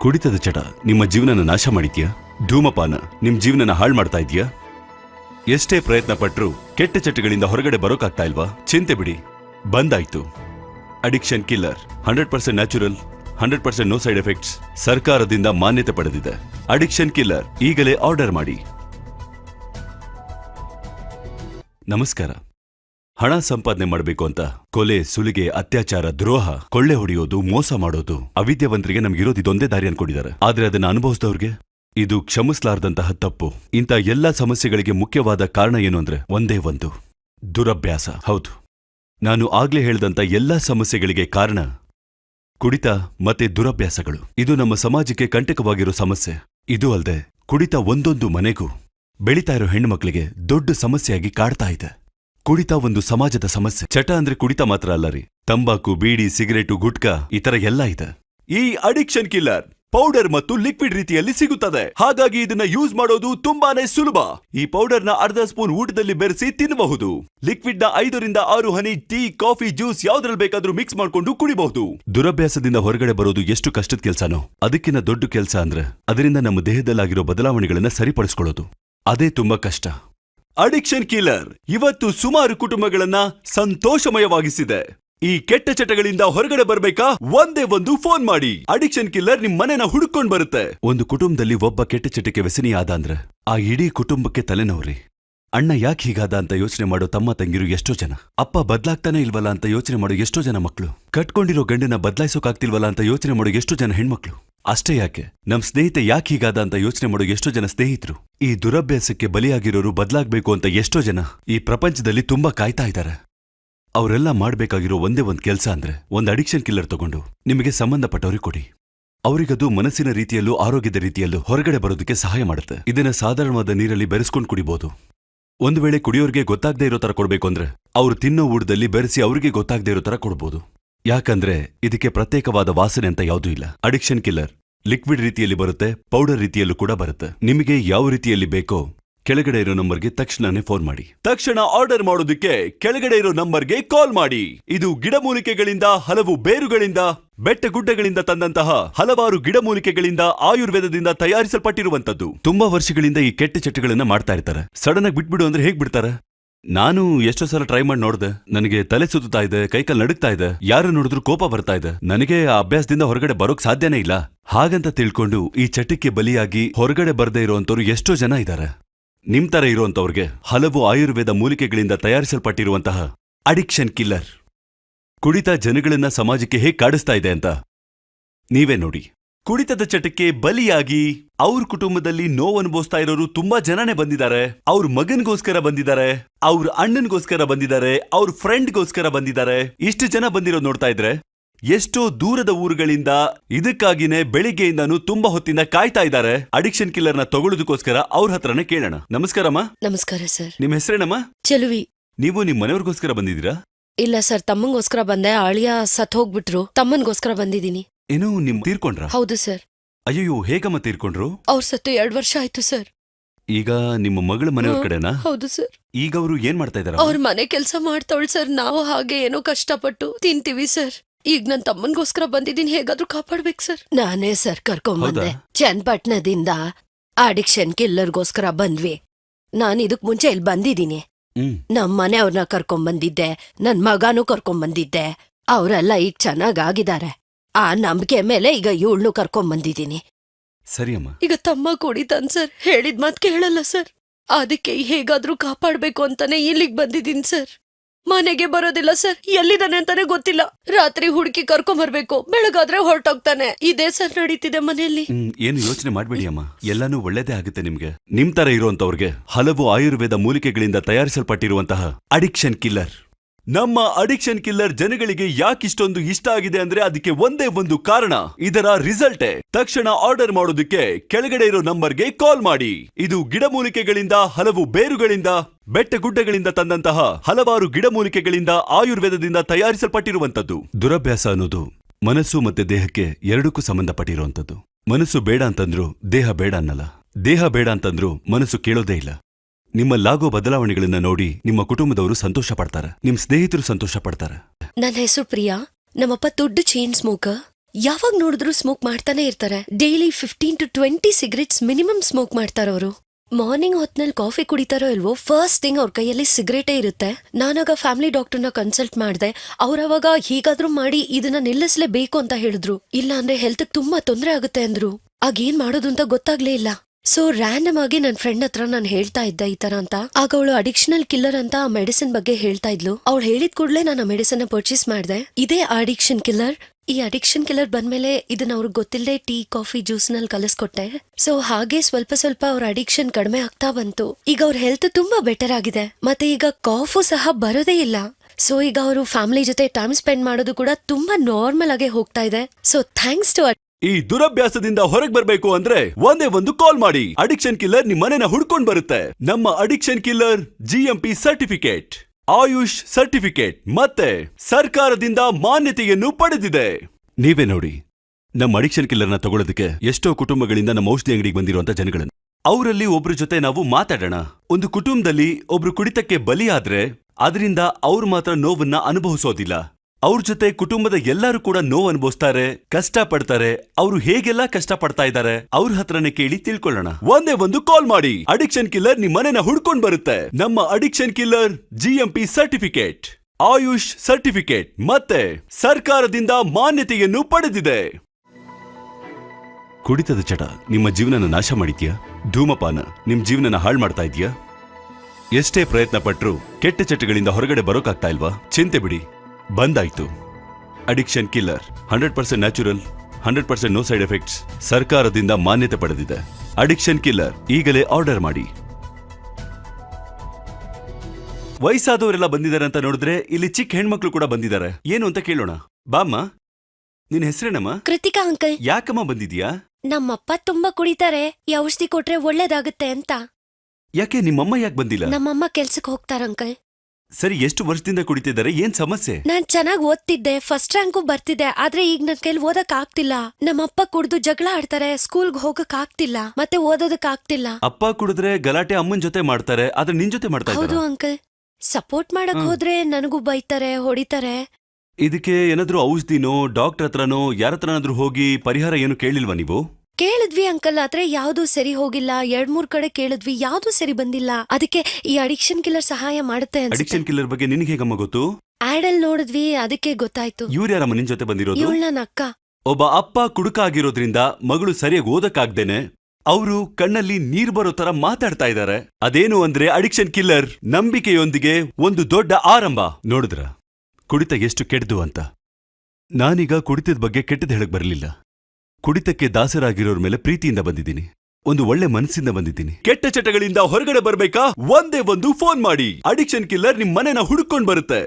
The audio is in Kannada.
ಕುಡಿತದ ಚಟ ನಿಮ್ಮ ಜೀವನನ ನಾಶ ಮಾಡಿದ್ಯಾ? ಧೂಮಪಾನ, ನಿಮ್ ಜೀವನನ ಹಾಳು ಮಾಡ್ತಾ ಇದ್ಯಾ? ಎಷ್ಟೇ ಪ್ರಯತ್ನ ಪಟ್ಟರು ಕೆಟ್ಟ ಚಟಗಳಿಂದ ಹೊರಗಡೆ ಬರೋಕಾಗ್ತಾ ಇಲ್ವಾ? ಚಿಂತೆ ಬಿಡಿ. ಬಂದಾಯ್ತು. Addiction killer hundred percent natural hundred percent no side effects ಸರ್ಕಾರದಿಂದ ಮಾನ್ಯತೆ ಪಡೆದಿದೆ. ಅಡಿಕ್ಷನ್ ಕಿಲ್ಲರ್ ಈಗಲೇ ಆರ್ಡರ್ ಮಾಡಿ. ನಮಸ್ಕಾರ. ಹಣ ಸಂಪಾದನೆ ಮಾಡಬೇಕು ಅಂತ ಕೊಲೆ, ಸುಲಿಗೆ, ಅತ್ಯಾಚಾರ, ದ್ರೋಹ, ಕೊಳ್ಳೆ ಹೊಡೆಯೋದು, ಮೋಸ ಮಾಡೋದು, ಅವಿದ್ಯಾವಂತರಿಗೆ ನಮ್ಗಿರೋದು ಇದೊಂದೇ ದಾರಿ ಅನ್ಕೊಂಡಿದ್ದಾರೆ. ಆದ್ರೆ ಅದನ್ನ ಅನುಭವಿಸಿದವ್ರಿಗೆ ಇದು ಕ್ಷಮಿಸಲಾರದಂತಹ ತಪ್ಪು. ಇಂಥ ಎಲ್ಲಾ ಸಮಸ್ಯೆಗಳಿಗೆ ಮುಖ್ಯವಾದ ಕಾರಣ ಏನು ಅಂದ್ರೆ ಒಂದೇ ಒಂದು, ದುರಭ್ಯಾಸ. ಹೌದು. ನಾನು ಆಗ್ಲೇ ಹೇಳ್ದಂತ ಎಲ್ಲಾ ಸಮಸ್ಯೆಗಳಿಗೆ ಕಾರಣ ಕುಡಿತ ಮತ್ತೆ ದುರಭ್ಯಾಸಗಳು. ಇದು ನಮ್ಮ ಸಮಾಜಕ್ಕೆ ಕಂಟಕವಾಗಿರೋ ಸಮಸ್ಯೆ. ಇದು ಅಲ್ಲದೆ ಕುಡಿತ ಒಂದೊಂದು ಮನೆಗೂ ಬೆಳೀತಾ ಇರೋ ಹೆಣ್ಮಕ್ಳಿಗೆ ದೊಡ್ಡ ಸಮಸ್ಯೆಯಾಗಿ ಕಾಡ್ತಾ ಇದೆ. ಕುಡಿತ ಒಂದು ಸಮಾಜದ ಸಮಸ್ಯೆ. ಚಟ ಅಂದ್ರೆ ಕುಡಿತ ಮಾತ್ರ ಅಲ್ಲ ರೀ. ತಂಬಾಕು, ಬೀಡಿ, ಸಿಗರೇಟು, ಗುಟ್ಕಾ, ಈ ತರ ಎಲ್ಲ ಇದೆ. ಈ ಅಡಿಕ್ಷನ್ ಕಿಲ್ಲರ್ ಪೌಡರ್ ಮತ್ತು ಲಿಕ್ವಿಡ್ ರೀತಿಯಲ್ಲಿ ಸಿಗುತ್ತದೆ. ಹಾಗಾಗಿ ಇದನ್ನ ಯೂಸ್ ಮಾಡೋದು ತುಂಬಾನೇ ಸುಲಭ. ಈ ಪೌಡರ್ನ ಅರ್ಧ ಸ್ಪೂನ್ ಊಟದಲ್ಲಿ ಬೆರೆಸಿ ತಿನ್ನಬಹುದು. ಲಿಕ್ವಿಡ್ನ ಐದರಿಂದ ಆರು ಹನಿ ಟೀ ಕಾಫಿ ಜ್ಯೂಸ್ ಯಾವ್ದ್ರಲ್ಲಿ ಬೇಕಾದ್ರೂ ಮಿಕ್ಸ್ ಮಾಡ್ಕೊಂಡು ಕುಡಿಬಹುದು. ದುರಭ್ಯಾಸದಿಂದ ಹೊರಗಡೆ ಬರೋದು ಎಷ್ಟು ಕಷ್ಟದ ಕೆಲಸನೋ. ಅದಕ್ಕಿಂತ ದೊಡ್ಡ ಕೆಲಸ ಅಂದ್ರೆ ಅದರಿಂದ ನಮ್ಮ ದೇಹದಲ್ಲಾಗಿರೋ ಬದಲಾವಣೆಗಳನ್ನ ಸರಿಪಡಿಸ್ಕೊಳ್ಳೋದು. ಅದೇ ತುಂಬಾ ಕಷ್ಟ. ಅಡಿಕ್ಷನ್ ಕಿಲ್ಲರ್ ಇವತ್ತು ಸುಮಾರು ಕುಟುಂಬಗಳನ್ನ ಸಂತೋಷಮಯವಾಗಿಸಿದೆ. ಈ ಕೆಟ್ಟ ಚಟಗಳಿಂದ ಹೊರಗಡೆ ಬರಬೇಕಾ? ಒಂದೇ ಒಂದು ಫೋನ್ ಮಾಡಿ. ಅಡಿಕ್ಷನ್ ಕಿಲ್ಲರ್ ನಿಮ್ ಮನೆನ ಹುಡುಕೊಂಡ್ ಬರುತ್ತೆ. ಒಂದು ಕುಟುಂಬದಲ್ಲಿ ಒಬ್ಬ ಕೆಟ್ಟ ಚಟಕ್ಕೆ ವ್ಯಸನಿಯಾದ ಅಂದ್ರೆ, ಆ ಇಡೀ ಕುಟುಂಬಕ್ಕೆ ತಲೆನೋವ್ರಿ. ಅಣ್ಣ ಯಾಕೆ ಹೀಗಾದ ಅಂತ ಯೋಚನೆ ಮಾಡೋ ತಮ್ಮ ತಂಗಿರು ಎಷ್ಟೋ ಜನ. ಅಪ್ಪ ಬದಲಾಗ್ತಾನೆ ಇಲ್ವಲ್ಲ ಅಂತ ಯೋಚನೆ ಮಾಡೋ ಎಷ್ಟೋ ಜನ ಮಕ್ಕಳು ಕಟ್ಕೊಂಡಿರೋ ಗಂಡನ ಬದಲಾಯಿಸೋಕಾಗ್ತಿಲ್ವಲ್ಲ ಅಂತ ಯೋಚನೆ ಮಾಡೋ ಎಷ್ಟೋ ಜನ ಹೆಣ್ಮಕ್ಳು. ಅಷ್ಟೇ ಯಾಕೆ? ನಮ್ ಸ್ನೇಹಿತ ಯಾಕೆ ಹೀಗಾದ ಅಂತ ಯೋಚನೆ ಮಾಡೋ ಎಷ್ಟೋ ಜನ ಸ್ನೇಹಿತರು. ಈ ದುರಭ್ಯಾಸಕ್ಕೆ ಬಲಿಯಾಗಿರೋರು ಬದಲಾಗಬೇಕು ಅಂತ ಎಷ್ಟೋ ಜನ ಈ ಪ್ರಪಂಚದಲ್ಲಿ ತುಂಬಾ ಕಾಯ್ತಾ ಇದ್ದಾರೆ. ಅವರೆಲ್ಲ ಮಾಡಬೇಕಾಗಿರೋ ಒಂದೇ ಒಂದ್ ಕೆಲಸ ಅಂದ್ರೆ ಒಂದ್ ಅಡಿಕ್ಷನ್ ಕಿಲ್ಲರ್ ತಗೊಂಡು ನಿಮಗೆ ಸಂಬಂಧಪಟ್ಟವ್ರಿಗೆ ಕೊಡಿ. ಅವರಿಗದು ಮನಸ್ಸಿನ ರೀತಿಯಲ್ಲೂ ಆರೋಗ್ಯದ ರೀತಿಯಲ್ಲೂ ಹೊರಗಡೆ ಬರೋದಕ್ಕೆ ಸಹಾಯ ಮಾಡುತ್ತೆ. ಇದನ್ನ ಸಾಧಾರಣವಾದ ನೀರಲ್ಲಿ ಬೆರೆಸ್ಕೊಂಡು ಕುಡಿಬಹುದು ಒಂದು ವೇಳೆ ಕುಡಿಯೋರಿಗೆ ಗೊತ್ತಾಗದೇ ಇರೋ ತರ ಕೊಡ್ಬೇಕು ಅಂದ್ರೆ ಅವ್ರು ತಿನ್ನೋ ಊಟದಲ್ಲಿ ಬೆರೆಸಿ ಅವರಿಗೆ ಗೊತ್ತಾಗದೇ ಇರೋ ತರ ಕೊಡ್ಬೋದು. ಯಾಕಂದ್ರೆ ಇದಕ್ಕೆ ಪ್ರತ್ಯೇಕವಾದ ವಾಸನೆ ಅಂತ ಯಾವುದೂ ಇಲ್ಲ. ಅಡಿಕ್ಷನ್ ಕಿಲ್ಲರ್ ಲಿಕ್ವಿಡ್ ರೀತಿಯಲ್ಲಿ ಬರುತ್ತೆ ಪೌಡರ್ ರೀತಿಯಲ್ಲೂ ಕೂಡ ಬರುತ್ತೆ. ನಿಮಗೆ ಯಾವ ರೀತಿಯಲ್ಲಿ ಬೇಕೋ ಕೆಳಗಡೆ ಇರೋ ನಂಬರ್ಗೆ ತಕ್ಷಣನೇ ಫೋನ್ ಮಾಡಿ. ತಕ್ಷಣ ಆರ್ಡರ್ ಮಾಡೋದಕ್ಕೆ ಕೆಳಗಡೆ ಇರೋ ನಂಬರ್ಗೆ ಕಾಲ್ ಮಾಡಿ. ಇದು ಗಿಡಮೂಲಿಕೆಗಳಿಂದ, ಹಲವು ಬೇರುಗಳಿಂದ, ಬೆಟ್ಟಗುಡ್ಡಗಳಿಂದ ತಂದಂತಹ ಹಲವಾರು ಗಿಡಮೂಲಿಕೆಗಳಿಂದ ಆಯುರ್ವೇದದಿಂದ ತಯಾರಿಸಲ್ಪಟ್ಟಿರುವಂತದ್ದು ತುಂಬಾ ವರ್ಷಗಳಿಂದ ಈ ಕೆಟ್ಟ ಚಟಗಳನ್ನ ಮಾಡ್ತಾ ಇರ್ತಾರೆ. ಸಡನ್ ಆಗಿ ಬಿಟ್ಬಿಡು ಅಂದ್ರೆ ಹೇಗ್ ಬಿಡ್ತಾರೆ? ನಾನು ಎಷ್ಟೋ ಸಲ ಟ್ರೈ ಮಾಡಿ ನೋಡ್ದೆ. ನನಗೆ ತಲೆ ಸುತ್ತಾ ಇದೆ, ಕೈಕಲ್ ನಡುಕ್ತಾ ಇದೆ. ಯಾರು ನೋಡಿದ್ರು ಕೋಪ ಬರ್ತಾ ಇದೆ. ನನಗೆ ಆ ಅಭ್ಯಾಸದಿಂದ ಹೊರಗಡೆ ಬರೋಕ್ ಸಾಧ್ಯನೇ ಇಲ್ಲ. ಹಾಗಂತ ತಿಳ್ಕೊಂಡು ಈ ಚಟಕ್ಕೆ ಬಲಿಯಾಗಿ ಹೊರಗಡೆ ಬರದೇ ಇರುವಂತವ್ರು ಎಷ್ಟೋ ಜನ ಇದ್ದಾರೆ ನಿಮ್ ತರ ಇರುವಂತವ್ರಿಗೆ ಹಲವು ಆಯುರ್ವೇದ ಮೂಲಿಕೆಗಳಿಂದ ತಯಾರಿಸಲ್ಪಟ್ಟಿರುವಂತಹ ಅಡಿಕ್ಷನ್ ಕಿಲ್ಲರ್ ಕುಡಿತ ಜನಗಳನ್ನ ಸಮಾಜಕ್ಕೆ ಹೇಗೆ ಕಾಡಿಸ್ತಾ ಇದೆ ಅಂತ ನೀವೇ ನೋಡಿ. ಕುಡಿತದ ಚಟಕ್ಕೆ ಬಲಿಯಾಗಿ ಅವ್ರ ಕುಟುಂಬದಲ್ಲಿ ನೋವು ಅನುಭವಿಸ್ತಾ ಇರೋರು ತುಂಬಾ ಜನನೇ ಬಂದಿದ್ದಾರೆ. ಅವ್ರ ಮಗನ್ಗೋಸ್ಕರ ಬಂದಿದ್ದಾರೆ. ಅವ್ರ ಅಣ್ಣನ್ಗೋಸ್ಕರ ಬಂದಿದ್ದಾರೆ. ಅವ್ರ ಫ್ರೆಂಡ್ಗೋಸ್ಕರ ಬಂದಿದ್ದಾರೆ. ಇಷ್ಟು ಜನ ಬಂದಿರೋದು ನೋಡ್ತಾ ಇದ್ರೆ ಎಷ್ಟೋ ದೂರದ ಊರುಗಳಿಂದ ಇದಕ್ಕಾಗಿನೇ ಬೆಳಿಗ್ಗೆಯಿಂದಾನು ತುಂಬಾ ಹೊತ್ತಿಂದ ಕಾಯ್ತಾ ಇದ್ದಾರೆ. ಅಡಿಕ್ಷನ್ ಕಿಲ್ಲರ್ನ ತಗೊಳ್ಳೋದಕ್ಕೋಸ್ಕರ ಅವ್ರ ಹತ್ರನೇ ಕೇಳೋಣ. ನಮಸ್ಕಾರಮ್ಮ. ನಮಸ್ಕಾರ ಸರ್. ನಿಮ್ ಹೆಸರೇನಮ್ಮ? ಚೆಲುವಿ. ನೀವು ನಿಮ್ ಮನೆಯವ್ರಿಗೋಸ್ಕರ ಬಂದಿದ್ದೀರಾ? ಇಲ್ಲ ಸರ್ ತಮ್ಮಂಗೋಸ್ಕರ ಬಂದೆ. ಅಳಿಯ ಸತ್ ಹೋಗ್ಬಿಟ್ರು. ತಮ್ಮನ್ಗೋಸ್ಕರ ಬಂದಿದ್ದೀನಿ. ಏನೋ ನಿಮ್ ತೀರ್ಕೊಂಡ್ರ? ಹೌದು ಸರ್ ಅಯ್ಯೋ ಹೇಗಮ್ಮ ತೀರ್ಕೊಂಡ್ರು? ಅವ್ರ ಸತ್ತು ಎರಡ್ ವರ್ಷ ಆಯ್ತು ಸರ್ ಈಗ ನಿಮ್ಮ ಮಗಳ ಮನೆಯವ್ರ ಕಡೆನಾ? ಹೌದು ಸರ್ ಈಗ ಅವರು ಏನ್ ಮಾಡ್ತಾ ಇದಾರ ಅವ್ರ ಮನೆ ಕೆಲಸ ಮಾಡ್ತಾವಳ್ ಸರ್ ನಾವು ಹಾಗೆ ಏನೋ ಕಷ್ಟಪಟ್ಟು ತಿಂತೀವಿ ಸರ್ ಈಗ ನನ್ ತಮ್ಮನ್ಗೋಸ್ಕರ ಬಂದಿದ್ದೀನಿ ಹೇಗಾದ್ರೂ ಕಾಪಾಡ್ಬೇಕು ಸರ್ ನಾನೇ ಸರ್ ಕರ್ಕೊಂಬಂದೆ ಚಂದಪಟ್ಟಣದಿಂದ ಚನ್ನಪಟ್ಟಣದಿಂದ ಅಡಿಕ್ಷನ್ ಕಿಲ್ಲರ್ಗೋಸ್ಕರ ಬಂದ್ವಿ. ನಾನ್ ಇದಕ್ ಮುಂಚೆ ಇಲ್ಲಿ ಬಂದಿದ್ದೀನಿ. ಹ್ಮ್. ನಮ್ ಕರ್ಕೊಂಡ್ ಕರ್ಕೊಂಬಂದಿದ್ದೆ ನನ್ ಮಗನೂ ಕರ್ಕೊಂಬಂದಿದ್ದೆ ಅವರೆಲ್ಲ ಈಗ ಚೆನ್ನಾಗಾಗಿದ್ದಾರೆ ಆ ನಂಬಿಕೆ ಮೇಲೆ ಈಗ ಇವಳನ್ನು ಕರ್ಕೊಂಬಂದಿದ್ದೀನಿ ಸರಿ ಅಮ್ಮ ಈಗ ತಮ್ಮ ಕುಡಿತಾನ್ ಸರ್ ಹೇಳಿದ್ ಮಾತ್ ಕೇಳಲ್ಲ ಸರ್. ಅದಕ್ಕೆ ಹೇಗಾದ್ರೂ ಕಾಪಾಡ್ಬೇಕು ಅಂತಾನೆ ಇಲ್ಲಿಗೆ ಬಂದಿದ್ದೀನಿ ಸರ್. ಮನೆಗೆ ಬರೋದಿಲ್ಲ ಸರ್ ಎಲ್ಲಿದ್ದಾನೆ ಅಂತಾನೆ ಗೊತ್ತಿಲ್ಲ. ರಾತ್ರಿ ಹುಡುಕಿ ಕರ್ಕೊಂಬರ್ಬೇಕು ಬೆಳಗಾದ್ರೆ ಹೊರಟೋಗ್ತಾನೆ. ಇದೇ ಸರ್ ನಡೀತಿದೆ ಮನೆಯಲ್ಲಿ. ಹ್ಮ್ ಏನು ಯೋಚನೆ ಮಾಡ್ಬೇಡಿ ಅಮ್ಮ. ಎಲ್ಲಾನು ಒಳ್ಳೇದೇ ಆಗುತ್ತೆ ನಿಮ್ಗೆ. ನಿಮ್ ತರ ಇರುವಂತವ್ರಿಗೆ ಹಲವು ಆಯುರ್ವೇದ ಮೂಲಿಕೆಗಳಿಂದ ತಯಾರಿಸಲ್ಪಟ್ಟಿರುವಂತಹ ಅಡಿಕ್ಷನ್ ಕಿಲ್ಲರ್. ನಮ್ಮ ಅಡಿಕ್ಷನ್ ಕಿಲ್ಲರ್ ಜನಗಳಿಗೆ ಯಾಕಿಷ್ಟೊಂದು ಇಷ್ಟ ಆಗಿದೆ ಅಂದ್ರೆ ಅದಕ್ಕೆ ಒಂದೇ ಒಂದು ಕಾರಣ. ಇದರ ರಿಸಲ್ಟೇ ತಕ್ಷಣ ಆರ್ಡರ್ ಮಾಡೋದಕ್ಕೆ ಕೆಳಗಡೆ ಇರೋ ನಂಬರ್ಗೆ ಕಾಲ್ ಮಾಡಿ. ಇದು ಗಿಡಮೂಲಿಕೆಗಳಿಂದ, ಹಲವು ಬೇರುಗಳಿಂದ, ಬೆಟ್ಟಗುಡ್ಡಗಳಿಂದ ತಂದಂತಹ ಹಲವಾರು ಗಿಡಮೂಲಿಕೆಗಳಿಂದ ಆಯುರ್ವೇದದಿಂದ ತಯಾರಿಸಲ್ಪಟ್ಟಿರುವಂತದ್ದು ದುರಭ್ಯಾಸ ಅನ್ನೋದು ಮನಸ್ಸು ಮತ್ತೆ ದೇಹಕ್ಕೆ ಎರಡಕ್ಕೂ ಸಂಬಂಧಪಟ್ಟಿರುವಂತದ್ದು ಮನಸ್ಸು ಬೇಡ ಅಂತಂದ್ರು ದೇಹ ಬೇಡ ಅನ್ನಲ್ಲ. ದೇಹ ಬೇಡ ಅಂತಂದ್ರು ಮನಸ್ಸು ಕೇಳೋದೇ ಇಲ್ಲ. ನಿಮ್ಮಲ್ಲಾಗೋ ಬದಲಾವಣೆಗಳನ್ನ ನೋಡಿ ನಿಮ್ಮ ಕುಟುಂಬದವರು ಸಂತೋಷ ಪಡ್ತಾರೆ ನಿಮ್ ಸ್ನೇಹಿತರು ಸಂತೋಷ ಪಡ್ತಾರೆ ನನ್ನ ಹೆಸರು ಪ್ರಿಯಾ. ನಮ್ಮಪ್ಪ ದೊಡ್ಡ ಚೈನ್ ಸ್ಮೋಕರ್ ಯಾವಾಗ ನೋಡಿದ್ರು ಸ್ಮೋಕ್ ಮಾಡ್ತಾನೆ ಇರ್ತಾರೆ. Daily fifteen to twenty cigarettes minimum smoke ಮಾಡ್ತಾರೆ ಅವರು ಮಾರ್ನಿಂಗ್ ಹೊತ್ನಲ್ಲಿ ಕಾಫಿ ಕುಡಿತಾರೋ ಇಲ್ವೋ ಫಸ್ಟ್ ಥಿಂಗ್ ಅವ್ರ ಕೈಯಲ್ಲಿ ಸಿಗರೇಟೇ ಇರುತ್ತೆ. ನಾನಾಗ ಫ್ಯಾಮಿಲಿ ಡಾಕ್ಟರ್ನ ಕನ್ಸಲ್ಟ್ ಮಾಡಿದೆ. ಅವ್ರವಾಗ ಹೀಗಾದ್ರೂ ಮಾಡಿ ಇದನ್ನ ನಿಲ್ಲಿಸಲೇಬೇಕು ಅಂತ ಹೇಳಿದ್ರು. ಇಲ್ಲ ಅಂದ್ರೆ ಹೆಲ್ತ್ ತುಂಬಾ ತೊಂದರೆ ಆಗುತ್ತೆ ಅಂದ್ರು. ಆಗೇನ್ ಮಾಡೋದು ಅಂತ ಗೊತ್ತಾಗ್ಲೇ ಇಲ್ಲ. ಸೊ ರ್ಯಾಂಡಮ್ ಆಗಿ ನನ್ನ ಫ್ರೆಂಡ್ ಹತ್ರ ನಾನು ಹೇಳ್ತಾ ಇದ್ದೆ ಈ ತರ ಅಂತ. ಆಗ ಅವಳು ಅಡಿಕ್ಷನಲ್ ಕಿಲ್ಲರ್ ಅಂತ ಆ ಮೆಡಿಸಿನ್ ಬಗ್ಗೆ ಹೇಳ್ತಾ ಇದ್ಲು. ಅವಳು ಹೇಳಿದ ಕೂಡಲೇ ನಾನು ಆ ಮೆಡಿಸಿನ್ ಪರ್ಚೇಸ್ ಮಾಡಿದೆ. ಇದೇ ಅಡಿಕ್ಷನ್ ಕಿಲ್ಲರ್ ಈ ಅಡಿಕ್ಷನ್ ಕಿಲ್ಲರ್ ಬಂದ್ಮೇಲೆ ಇದನ್ನ ಅವ್ರಿಗೆ ಗೊತ್ತಿಲ್ಲದೆ ಟೀ, ಕಾಫಿ ಜ್ಯೂಸ್ನಲ್ಲಿ ಕಲಿಸ್ಕೊಟ್ಟೆ. ಸೊ ಹಾಗೆ ಸ್ವಲ್ಪ ಸ್ವಲ್ಪ ಅವ್ರ ಅಡಿಕ್ಷನ್ ಕಡಿಮೆ ಆಗ್ತಾ ಬಂತು. ಈಗ ಅವ್ರ ಹೆಲ್ತ್ ತುಂಬಾ ಬೆಟರ್ ಆಗಿದೆ. ಮತ್ತೆ ಈಗ ಕಾಫು ಸಹ ಬರೋದೇ ಇಲ್ಲ. ಸೊ ಈಗ ಅವರು ಫ್ಯಾಮಿಲಿ ಜೊತೆ ಟೈಮ್ ಸ್ಪೆಂಡ್ ಮಾಡೋದು ಕೂಡ ತುಂಬಾ ನಾರ್ಮಲ್ ಆಗಿ ಹೋಗ್ತಾ ಇದೆ. ಸೊ ಥ್ಯಾಂಕ್ಸ್ ಟು ಈ ದುರಭ್ಯಾಸದಿಂದ ಹೊರಗೆ ಬರಬೇಕು ಅಂದ್ರೆ ಒಂದೇ ಒಂದು ಕಾಲ್ ಮಾಡಿ. ಅಡಿಕ್ಷನ್ ಕಿಲ್ಲರ್ ನಿಮ್ ಮನೆನ ಹುಡ್ಕೊಂಡ್ ಬರುತ್ತೆ. ನಮ್ಮ addiction killer GMP certificate AYUSH certificate ಮತ್ತೆ ಸರ್ಕಾರದಿಂದ ಮಾನ್ಯತೆಯನ್ನು ಪಡೆದಿದೆ. ನೀವೇ ನೋಡಿ, ನಮ್ಮ ಅಡಿಕ್ಷನ್ ಕಿಲ್ಲರ್ನ ತಗೊಳ್ಳೋದಕ್ಕೆ ಎಷ್ಟೋ ಕುಟುಂಬಗಳಿಂದ ನಮ್ಮ ಔಷಧಿ ಅಂಗಡಿಗೆ ಬಂದಿರುವಂತ ಜನಗಳನ್ನು. ಅವರಲ್ಲಿ ಒಬ್ರ ಜೊತೆ ನಾವು ಮಾತಾಡೋಣ. ಒಂದು ಕುಟುಂಬದಲ್ಲಿ ಒಬ್ರು ಕುಡಿತಕ್ಕೆ ಬಲಿಯಾದ್ರೆ, ಅದರಿಂದ ಅವ್ರು ಮಾತ್ರ ನೋವನ್ನ ಅನುಭವಿಸೋದಿಲ್ಲ. ಅವ್ರ ಜೊತೆ ಕುಟುಂಬದ ಎಲ್ಲರೂ ಕೂಡ ನೋವು ಅನುಭವಿಸ್ತಾರೆ ಕಷ್ಟ ಪಡ್ತಾರೆ ಅವರು ಹೇಗೆಲ್ಲ ಕಷ್ಟ ಪಡ್ತಾ ಇದ್ದಾರೆ, ಅವ್ರ ಹತ್ರನೇ ಕೇಳಿ ತಿಳ್ಕೊಳ್ಳೋಣ. ಒಂದೇ ಒಂದು ಕಾಲ್ ಮಾಡಿ. ಅಡಿಕ್ಷನ್ ಕಿಲ್ಲರ್ ನಿಮ್ ಮನೆನ ಹುಡ್ಕೊಂಡ್ ಬರುತ್ತೆ. ನಮ್ಮ addiction killer GMP certificate AYUSH certificate ಮತ್ತೆ ಸರ್ಕಾರದಿಂದ ಮಾನ್ಯತೆಯನ್ನು ಪಡೆದಿದೆ. ಕುಡಿತದ ಚಟ, ನಿಮ್ಮ ಜೀವನನ ನಾಶ ಮಾಡಿದ್ಯಾ? ಧೂಮಪಾನ, ನಿಮ್ ಜೀವನನ ಹಾಳು ಮಾಡ್ತಾ ಇದ್ಯಾ? ಎಷ್ಟೇ ಪ್ರಯತ್ನ ಪಟ್ರು ಕೆಟ್ಟ ಚಟಗಳಿಂದ ಹೊರಗಡೆ ಬರೋಕಾಗ್ತಾ ಇಲ್ವಾ? ಚಿಂತೆ ಬಿಡಿ. ಬಂದಾಯ್ತು. Addiction killer hundred percent natural hundred percent no side effects ಸರ್ಕಾರದಿಂದ ಮಾನ್ಯತೆ ಪಡೆದಿದೆ. ಅಡಿಕ್ಷನ್ ಕಿಲ್ಲರ್ ಈಗಲೇ ಆರ್ಡರ್ ಮಾಡಿ. ವಯಸ್ಸಾದವರೆಲ್ಲ ಬಂದಿದ್ದಾರೆ ಅಂತ ನೋಡಿದ್ರೆ ಇಲ್ಲಿ ಚಿಕ್ಕ ಹೆಣ್ಮಕ್ಳು ಕೂಡ ಬಂದಿದ್ದಾರೆ. ಏನು ಅಂತ ಕೇಳೋಣ. ಬಾಮ್ಮ ನಿನ್ ಹೆಸರೇನಮ್ಮ? ಕೃತಿಕಾ ಅಂಕಲ್. ಯಾಕಮ್ಮ ಬಂದಿದ್ಯಾ ನಮ್ಮಪ್ಪ ತುಂಬಾ ಕುಡಿತಾರೆ. ಈ ಔಷಧಿ ಕೊಟ್ರೆ ಒಳ್ಳೇದಾಗುತ್ತೆ ಅಂತ. ಯಾಕೆ ನಿಮ್ಮಮ್ಮ ಯಾಕೆ ಬಂದಿಲ್ಲ? ನಮ್ಮಮ್ಮ ಕೆಲ್ಸಕ್ಕೆ ಹೋಗ್ತಾರ ಅಂಕಲ್ ಸರಿ ಎಷ್ಟು ವರ್ಷದಿಂದ ಕುಡಿತಿದ್ದಾರೆ ಏನ್ ಸಮಸ್ಯೆ? ನಾನ್ ಚೆನ್ನಾಗ್ ಓದ್ತಿದ್ದೆ ಫಸ್ಟ್ ರ್ಯಾಂಕು ಬರ್ತಿದ್ದೆ ಆದ್ರೆ ಈಗ ನನ್ ಕೈಲಿ ಓದಕ್ ಆಗ್ತಿಲ್ಲ. ನಮ್ಮಪ್ಪ ಕುಡ್ದು ಜಗಳ ಆಡ್ತಾರೆ ಸ್ಕೂಲ್ಗ್ ಹೋಗಕ್ ಆಗ್ತಿಲ್ಲ ಮತ್ತೆ ಓದೋದಕ್ ಆಗ್ತಿಲ್ಲ. ಅಪ್ಪ ಕುಡಿದ್ರೆ ಗಲಾಟೆ ಅಮ್ಮನ್ ಜೊತೆ ಮಾಡ್ತಾರೆ ಆದ್ರೆ ನಿನ್ ಜೊತೆ ಮಾಡ್ತಾ ಹೌದು ಇದ್ದಾರೆ ಅಂಕಲ್. ಸಪೋರ್ಟ್ ಮಾಡಕ್ ಹ್ಮ್. ಹೋದ್ರೆ ನನಗೂ ಬೈತಾರೆ ಹೊಡಿತಾರೆ. ಇದಕ್ಕೆ ಏನಾದ್ರೂ ಔಷಧಿನೋ ಡಾಕ್ಟರ್ ಹತ್ರನೋ ಯಾರ ಹತ್ರನಾದ್ರೂ ಹೋಗಿ ಪರಿಹಾರ ಏನು ಕೇಳಿಲ್ವಾ ನೀವು? ಕೇಳಿದ್ವಿ ಅಂಕಲ್ ಆದ್ರೆ ಯಾವ್ದು ಸರಿ ಹೋಗಿಲ್ಲ. ಎರಡ್ ಮೂರ್ ಕಡೆ ಕೇಳಿದ್ವಿ ಯಾವ್ದು ಸರಿ ಬಂದಿಲ್ಲ. ಅದಕ್ಕೆ ಈ ಅಡಿಕ್ಷನ್ ಕಿಲ್ಲರ್ ಸಹಾಯ ಮಾಡುತ್ತೆ ಅನ್ಸುತ್ತೆ. ಅಡಿಕ್ಷನ್ ಕಿಲ್ಲರ್ ಬಗ್ಗೆ ನಿನಗೆ ಹೇಗಮ್ಮ ಗೊತ್ತು? ಆಡ್ ಅಲ್ಲಿ ನೋಡಿದ್ವಿ ಅದಕ್ಕೆ ಗೊತ್ತಾಯ್ತು. ಇವ್ರು ಯಾರಮ್ಮ ನಿನ್ ಜೊತೆ ಬಂದಿರೋದು? ಇವಳ ನನ್ನ ಅಕ್ಕ. ಒಬ್ಬ ಅಪ್ಪ ಕುಡುಕ ಆಗಿರೋದ್ರಿಂದ ಮಗಳು ಸರಿಯಾಗಿ ಓದಕ್ಕಾಗ್ದೇನೆ ಅವರು ಕಣ್ಣಲ್ಲಿ ನೀರ್ ಬರೋ ತರ ಮಾತಾಡ್ತಾ ಇದ್ದಾರೆ ಅದೇನು ಅಂದ್ರೆ ಅಡಿಕ್ಷನ್ ಕಿಲ್ಲರ್ ನಂಬಿಕೆಯೊಂದಿಗೆ ಒಂದು ದೊಡ್ಡ ಆರಂಭ. ನೋಡಿದ್ರ ಕುಡಿತ ಎಷ್ಟು ಕೆಡ್ದು ಅಂತ. ನಾನೀಗ ಕುಡಿತದ ಬಗ್ಗೆ ಕೆಟ್ಟದ್ ಹೇಳಕ್ ಬರಲಿಲ್ಲ. ಕುಡಿತಕ್ಕೆ ದಾಸರಾಗಿರೋರ್ ಮೇಲೆ ಪ್ರೀತಿಯಿಂದ ಬಂದಿದ್ದೀನಿ. ಒಂದು ಒಳ್ಳೆ ಮನಸ್ಸಿಂದ ಬಂದಿದ್ದೀನಿ. ಕೆಟ್ಟ ಚಟಗಳಿಂದ ಹೊರಗಡೆ ಬರ್ಬೇಕಾ? ಒಂದೇ ಒಂದು ಫೋನ್ ಮಾಡಿ. ಅಡಿಕ್ಷನ್ ಕಿಲ್ಲರ್ ನಿಮ್ ಮನೆನ ಹುಡುಕೊಂಡ್ ಬರುತ್ತೆ.